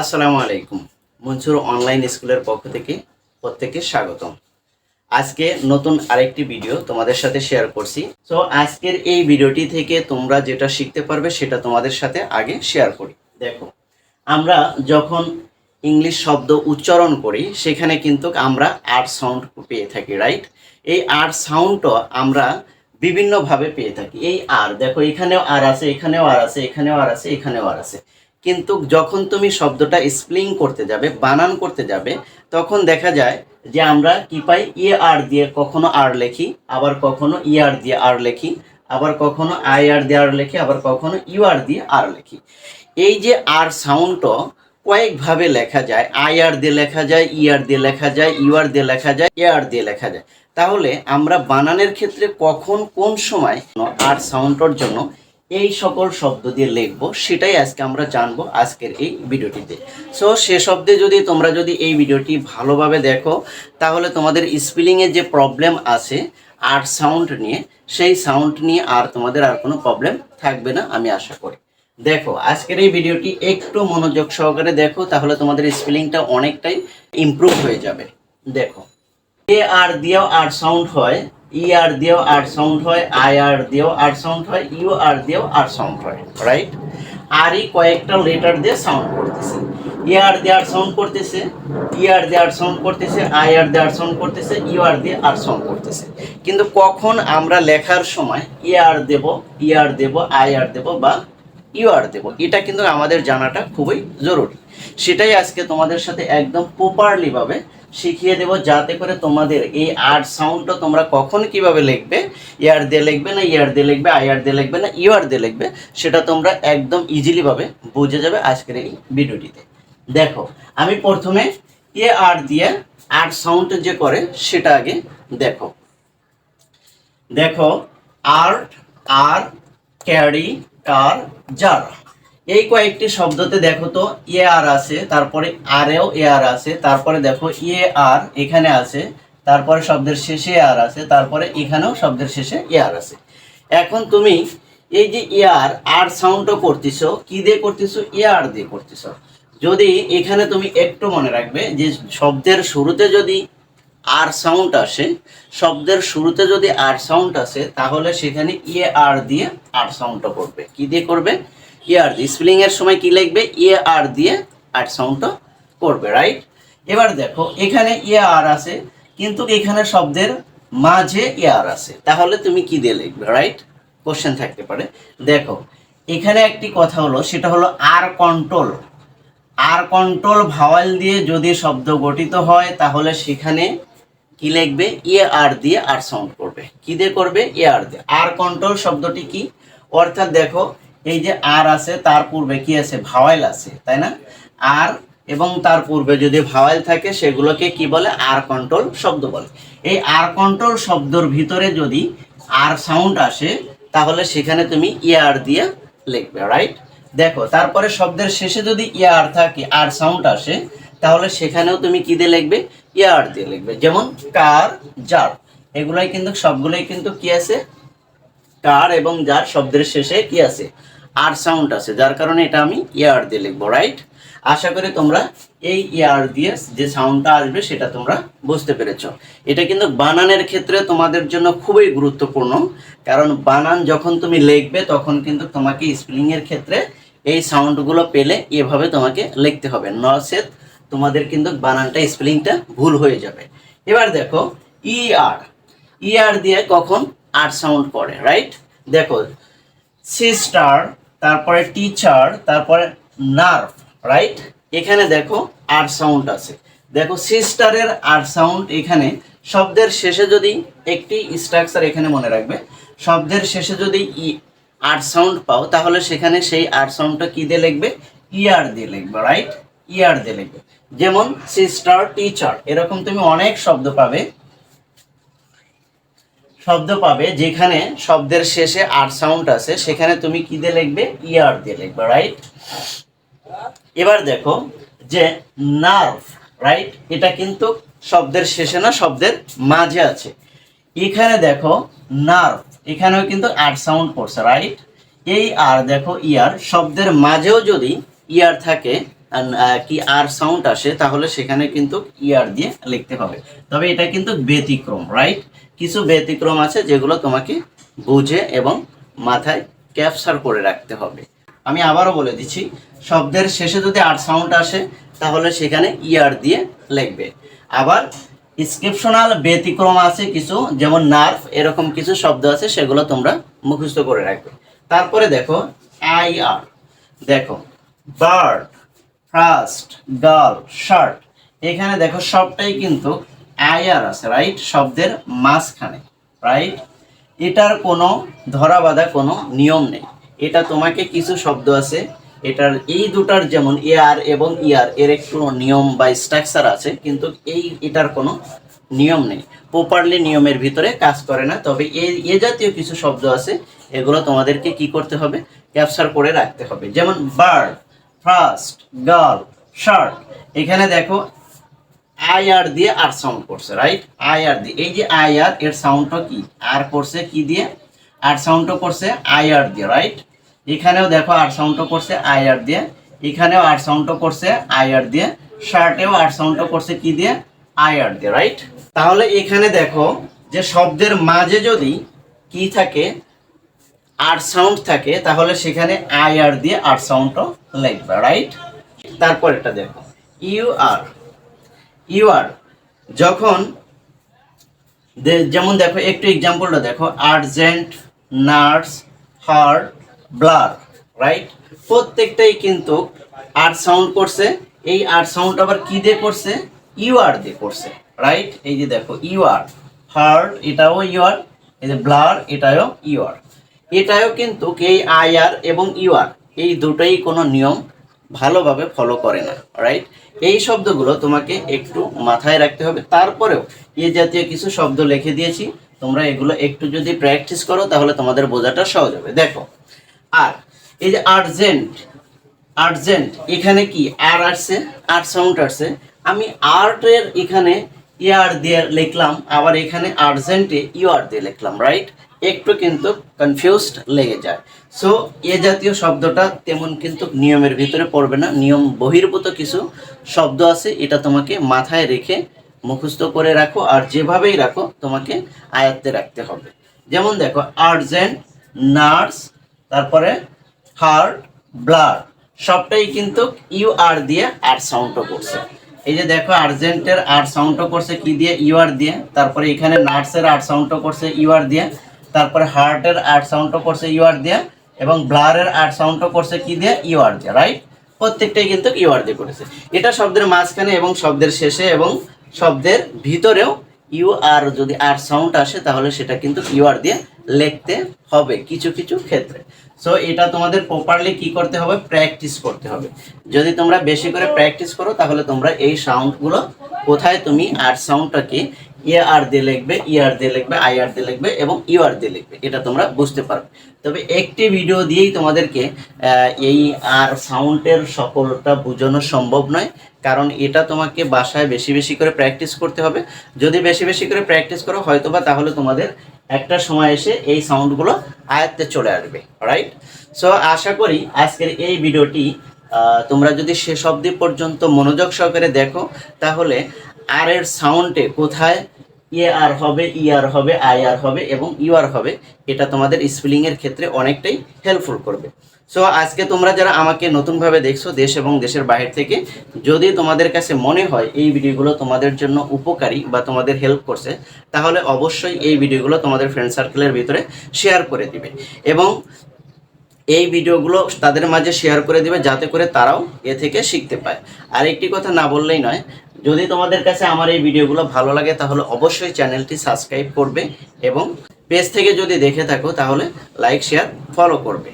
আসসালামু আলাইকুম। মনসুর অনলাইন স্কুলের পক্ষ থেকে প্রত্যেককে স্বাগতম। আজকে নতুন আরেকটি ভিডিও তোমাদের সাথে শেয়ার করছি। তো আজকের এই ভিডিওটি থেকে তোমরা যেটা শিখতে পারবে সেটা তোমাদের সাথে আগে শেয়ার করি। দেখো, আমরা যখন ইংলিশ শব্দ উচ্চারণ করি, সেখানে কিন্তু আমরা আর সাউন্ড পেয়ে থাকি রাইট এই আর সাউন্ডটা আমরা বিভিন্নভাবে পেয়ে থাকি। এই আর, দেখো, এখানেও আর আছে, এখানেও আর আছে, এখানেও আর আছে, এখানেও আর আছে। কিন্তু যখন তুমি শব্দটা স্প্লিং করতে যাবে, বানান করতে যাবে, তখন দেখা যায় যে আমরা কি পাই? ই আর দিয়ে কখনো আর লেখি, আবার কখনো ই আর দিয়ে আর লেখি, আবার কখনো আই আর দিয়ে আর লেখি, আবার কখনো ইউ আর দিয়ে আর লেখি। এই যে আর সাউন্ডটা কয়েকভাবে লেখা যায়, আই আর দিয়ে লেখা যায়, ই আর দিয়ে লেখা যায়, ইউ আর দিয়ে লেখা যায়, এ আর দিয়ে লেখা যায়। তাহলে আমরা বানানের ক্ষেত্রে কখন কোন সময় আর সাউন্ডটার জন্য এই সকল শব্দ দিয়ে লিখব, সেটাই আজকে আমরা জানব আজকের এই ভিডিওটিতে। সো সে শব্দে যদি তোমরা যদি এই ভিডিওটি ভালোভাবে দেখো, তাহলে তোমাদের স্পেলিংয়ের যে প্রবলেম আছে আর সাউন্ড নিয়ে, সেই সাউন্ড নিয়ে আর তোমাদের আর কোনো প্রবলেম থাকবে না, আমি আশা করি। দেখো, আজকের এই ভিডিওটি একটু মনোযোগ সহকারে দেখো, তাহলে তোমাদের স্পেলিংটা অনেকটাই ইমপ্রুভ হয়ে যাবে। দেখো, এ আর দিয়েও আর সাউন্ড হয় ই আর দিয়েও আর সাউন্ড হয় আই আর দিয়েও আর সাউন্ড হয় ইউ আর দিয়েও আর সাউন্ড হয় রাইট আরই কয়েকটা লেটার দিয়ে সাউন্ড করতেছে। ই আর দিয়ে আর সাউন্ড করতেছে ই আর দিয়ে আর সাউন্ড করতেছে আই আর দিয়ে আর সাউন্ড করতেছে ইউ আর দিয়ে আর সাউন্ড করতেছে। কিন্তু কখন আমরা লেখার সময় ই আর দেব ই আর দেব আই আর দেব বা ইউ আর দেব, এটা কিন্তু আমাদের জানাটা খুবই জরুরি। সেটাই আজকে তোমাদের সাথে একদম প্রপারলি ভাবে শিখিয়ে দেব যাতে করে তোমাদের এই আর সাউন্ডটা তোমরা কখন কীভাবে লিখবে, ইয়ার দিয়ে লিখবে না ইয়ার দিয়ে লিখবে আইআর দিয়ে লিখবে না ইউ আর দিয়ে লিখবে, সেটা তোমরা একদম ইজিলি ভাবে বুঝে যাবে আজকের এই ভিডিওটিতে। দেখো, আমি প্রথমে এ আর দিয়ে আর সাউন্ড যে করে, সেটা আগে দেখো। দেখো আর্ট আর ক্যারি কার যার এই কয়েকটি শব্দতে দেখো তো, এ আর আছে, তারপরে আরেও এ আর আছে, তারপরে দেখো এ আর এখানে আছে, তারপরে শব্দের শেষে এ আর আছে, তারপরে এখানেও শব্দের শেষে এ আর আছে। এখন তুমি এই যে এ আর আর সাউন্ডও করতেছো, কি দিয়ে করতেছো? এ আর দিয়ে করতেছো। যদি এখানে তুমি একটু মনে রাখবে যে শব্দের শুরুতে যদি আর সাউন্ড আসে, শব্দের শুরুতে যদি আর সাউন্ড আসে, তাহলে সেখানে ইয়ে আর দিয়ে আর সাউন্ডটা করবে। কি দিয়ে করবে? ইয়ে স্পেলিং এর সময় কি লিখবে? ইয়ে আর দিয়ে আর সাউন্ডটা করবে রাইট এবার দেখো, এখানে ইয়ে আর আছে, কিন্তু এখানে শব্দের মাঝে ইয়ে আর আছে। তাহলে তুমি কি দিয়ে লিখবে রাইট কোশ্চেন থাকতে পারে। দেখো, এখানে একটি কথা হলো, সেটা হলো R control R control vowel দিয়ে যদি শব্দ গঠিত হয়, তাহলে সেখানে কি লিখবে? এ আর দিয়ে আর সাউন্ড করবে। কি দিয়ে করবে? এ আর দিয়ে। আর কন্ট্রোল শব্দটি কি? অর্থাৎ দেখো এই যে আর আছে, তার পূর্বে কি আছে? ভাওয়াইল আছে, তাই না? আর এবং তার পূর্বে যদি ভাওয়াইল থাকে, সেগুলোকে কি বলে? আর কন্ট্রোল শব্দ বলে। এই আর কন্ট্রোল শব্দর ভিতরে যদি আর সাউন্ড আসে, তাহলে সেখানে তুমি ইয়ার দিয়ে লিখবে রাইট দেখো, তারপরে শব্দের শেষে যদি ইয়ার থাকে, আর সাউন্ড আসে, তাহলে সেখানেও তুমি কি দিয়ে লিখবে? ইয়ার দিয়ে লিখবে। যেমন কার জার এগুলাই কিন্তু, সবগুলোই কিন্তু কি আছে? কার এবং যার শব্দের শেষে কি আছে? আর সাউন্ড আছে, যার কারণে এটা আমি ইয়ার দিয়ে লিখব রাইট আশা করি তোমরা এই ইয়ার দিয়ে যে সাউন্ডটা আসবে সেটা তোমরা বুঝতে পেরেছ। এটা কিন্তু বানানের ক্ষেত্রে তোমাদের জন্য খুবই গুরুত্বপূর্ণ, কারণ বানান যখন তুমি লিখবে তখন কিন্তু তোমাকে স্পেলিং এর ক্ষেত্রে এই সাউন্ডগুলো পেলে এভাবে তোমাকে লিখতে হবে নচেত তোমাদের কিন্তু বানানটা স্পেলিংটা ভুল হয়ে যাবে। এবার দেখো ই আর ই আর দিয়ে কখন আর সাউন্ড পড়ে রাইট দেখো সিস্টার তারপরে টিচার তারপরে নার্ভ রাইট এখানে দেখো আর সাউন্ড আছে। দেখো সিস্টারের আর সাউন্ড এখানে, শব্দের শেষে যদি একটি স্ট্রাকচার এখানে মনে রাখবে, শব্দের শেষে যদি ই আর সাউন্ড পাও, তাহলে সেখানে সেই আর সাউন্ডটা কী দিয়ে লিখবে? ইয়ার দিয়ে লিখবে রাইট ইয়ার দিয়ে লিখবে। যেমন সিস্টার টিচার এরকম তুমি অনেক শব্দ পাবে। শব্দ পাবে যেখানে শব্দের শেষে আর সাউন্ড আছে সেখানে তুমি কি দিয়ে লিখবে? ইয়ার দিয়ে লিখবে রাইট এবার দেখো যে নার্ভ রাইট এটা কিন্তু শব্দের শেষে না শব্দের মাঝে আছে। এখানে দেখো নার্ভ এখানেও কিন্তু আর সাউন্ড করছে রাইট এই আর দেখো ইয়ার শব্দের মাঝেও যদি ইয়ার থাকে আহ, কি আর সাউন্ড আসে, তাহলে সেখানে কিন্তু ইয়ার দিয়ে লিখতে হবে। তবে এটা কিন্তু ব্যতিক্রম রাইট কিছু ব্যতিক্রম আছে যেগুলো তোমাকে বুঝে এবং মাথায় ক্যাপচার করে রাখতে হবে। আমি আবারও বলে দিচ্ছি, শব্দের শেষে যদি আর সাউন্ড আসে, তাহলে সেখানে ইয়ার দিয়ে লিখবে। আবার স্ক্রিপশনাল ব্যতিক্রম আছে কিছু, যেমন নার্ভ এরকম কিছু শব্দ আছে, সেগুলো তোমরা মুখস্থ করে রাখবে। তারপরে দেখো আই আর দেখো বার্ড ফার্স্ট গার্ল শার্ট এখানে দেখো সবটাই কিন্তু আয়ার আছে রাইট শব্দের মাঝখানে রাইট এটার কোনো ধরা বাঁধা কোনো নিয়ম নেই। এটা তোমাকে কিছু শব্দ আছে, এটার এই দুটার যেমন এয়ার এবং ইয়ার এর একটু নিয়ম বা স্ট্রাকচার আছে, কিন্তু এই এটার কোনো নিয়ম নেই। প্রপারলি নিয়মের ভিতরে কাজ করে না, তবে এই এ জাতীয় কিছু শব্দ আছে, এগুলো তোমাদেরকে কি করতে হবে? ক্যাপচার করে রাখতে হবে। যেমন বার্ড ফার্স্ট গার্ল শার্ট এখানে দেখো আই আর দিয়ে আর সাউন্ড করছে রাইট আই আর দিয়ে, এই যে আই আর এর সাউন্ডটা কি? আর করছে কি দিয়ে? আর সাউন্ডটা করছে আই আর দিয়ে রাইট এখানেও দেখো আর সাউন্ডটা করছে আই আর দিয়ে, এখানেও আর সাউন্ডটা করছে আই আর দিয়ে শার্টেও আর সাউন্ডটা করছে কি দিয়ে? আই আর দিয়ে রাইট তাহলে এখানে দেখো যে শব্দের মাঝে যদি কি থাকে আর সাউন্ড থাকে, তাহলে সেখানে আই আর দিয়ে আর সাউন্ডটা লিখবে রাইট তারপর এটা দেখো। ইউ আর ইউ আর যখন যেমন দেখো, একটু এক্সাম্পলটা দেখো urgent nurse hurt blur right প্রত্যেকটাই কিন্তু আর সাউন্ড করছে, এই আর সাউন্ড আবার কি দিয়ে করছে? ইউ আর দিয়ে করছে রাইট এই যে দেখো ইউ আর হার্ট এটাও ইউ আর এই যে ব্লার এটাও ইউ আর এটাও কিন্তু এই আই আর এবং ইউ আর এই দুটোই কোনো নিয়ম ভালোভাবে ফলো করে না রাইট এই শব্দগুলো তোমাকে একটু মাথায় রাখতে হবে। তারপরেও এ জাতীয় কিছু শব্দ লিখে দিয়েছি, তোমরা এগুলো একটু যদি প্র্যাকটিস করো, তাহলে তোমাদের বোঝাটা সহজ হবে। দেখো, আর, এই যে আর্জেন্ট আর্জেন্ট এখানে কি? আর আসছে, আর সাউন্ড আসছে। আমি আর্টের এখানে ইয়ার দিয়ে লিখলাম, আবার এখানে আর্জেন্টে ইউআর দিয়ে লিখলাম রাইট একটু কিন্তু কনফিউজড লেগে যায়। সো এ জাতীয় শব্দটা তেমন কিন্তু নিয়মের ভিতরে পড়বে না, নিয়ম বহির্ভূত কিছু শব্দ আছে, এটা তোমাকে মাথায় রেখে মুখস্থ করে রাখো, আর যেভাবেই রাখো, তোমাকে আয়ত্তে রাখতে হবে। যেমন দেখো, আর্জেন্ট, নার্স, তারপরে হার্ট, ব্লাড, সবটাই কিন্তু ইউ আর দিয়ে আর সাউন্ডও করছে। এই যে দেখো আর্জেন্টের আর সাউন্ডও করছে কি দিয়ে? ইউআর দিয়ে। তারপরে এখানে নার্সের আর সাউন্ডও করছে ইউআর দিয়ে। তারপরে হার্টের আর সাউন্ডও করছে ইউ আর দিয়ে। এবং ব্লারের আর সাউন্ডও করছে কি দিয়ে? ইউআর দিয়ে রাইট প্রত্যেকটাই কিন্তু ইউ আর দিয়ে করেছে। এটা শব্দের মাঝখানে এবং শব্দের শেষে এবং শব্দের ভিতরেও ইউ আর যদি আর সাউন্ড আসে, তাহলে সেটা কিন্তু ইউআর দিয়ে লিখতে হবে কিছু কিছু ক্ষেত্রে। সো এটা তোমাদের প্রপারলি কি করতে হবে? প্র্যাকটিস করতে হবে। যদি তোমরা বেশি করে প্র্যাকটিস করো, তাহলে তোমরা এই সাউন্ডগুলো কোথায় তুমি আর সাউন্ডটাকে এ আর দিয়ে লিখবে ই আর দিয়ে লিখবে আই আর দিয়ে লিখবে এবং ইউ আর দিয়ে লিখবে। এটা তোমরা বুঝতে পারবে। তবে একটি ভিডিও দিয়েই তোমাদেরকে এই আর সাউন্ডের সকলটা বোঝানো সম্ভব নয়। কারণ এটা তোমাকে বাসায় বেশি বেশি করে প্র্যাকটিস করতে হবে। যদি বেশি বেশি করে প্র্যাকটিস করো, হয়তোবা তাহলে তোমাদের একটা সময় এসে এই সাউন্ডগুলো আয়ত্তে চলে আসবে রাইট সো আশা করি আজকের এই ভিডিওটি তোমরা যদি শেষ অবধি পর্যন্ত মনোযোগ সহকারে দেখো, তাহলে আর এর সাউন্ডে কোথায় ইয়ে আর হবে, ই আর হবে, আই আর হবে এবং ইউ আর হবে, এটা তোমাদের স্পেলিংয়ের ক্ষেত্রে অনেকটাই হেল্পফুল করবে। সো আজকে তোমরা যারা আমাকে নতুনভাবে দেখছ দেশ এবং দেশের বাইরে থেকে, যদি তোমাদের কাছে মনে হয় এই ভিডিওগুলো তোমাদের জন্য উপকারী বা তোমাদের হেল্প করছে, তাহলে অবশ্যই এই ভিডিওগুলো তোমাদের ফ্রেন্ড সার্কেলের ভিতরে শেয়ার করে দিবে এবং এই ভিডিওগুলো তাদের মাঝে শেয়ার করে দিবে যাতে করে তারাও এ থেকে শিখতে পায়। আর একটি কথা না বললেই নয় যদি তোমাদের কাছে আমার এই ভিডিওগুলো ভালো লাগে, তাহলে অবশ্যই চ্যানেলটি সাবস্ক্রাইব করবে এবং পেজ থেকে যদি দেখে থাকো, তাহলে লাইক, শেয়ার ফলো করবে।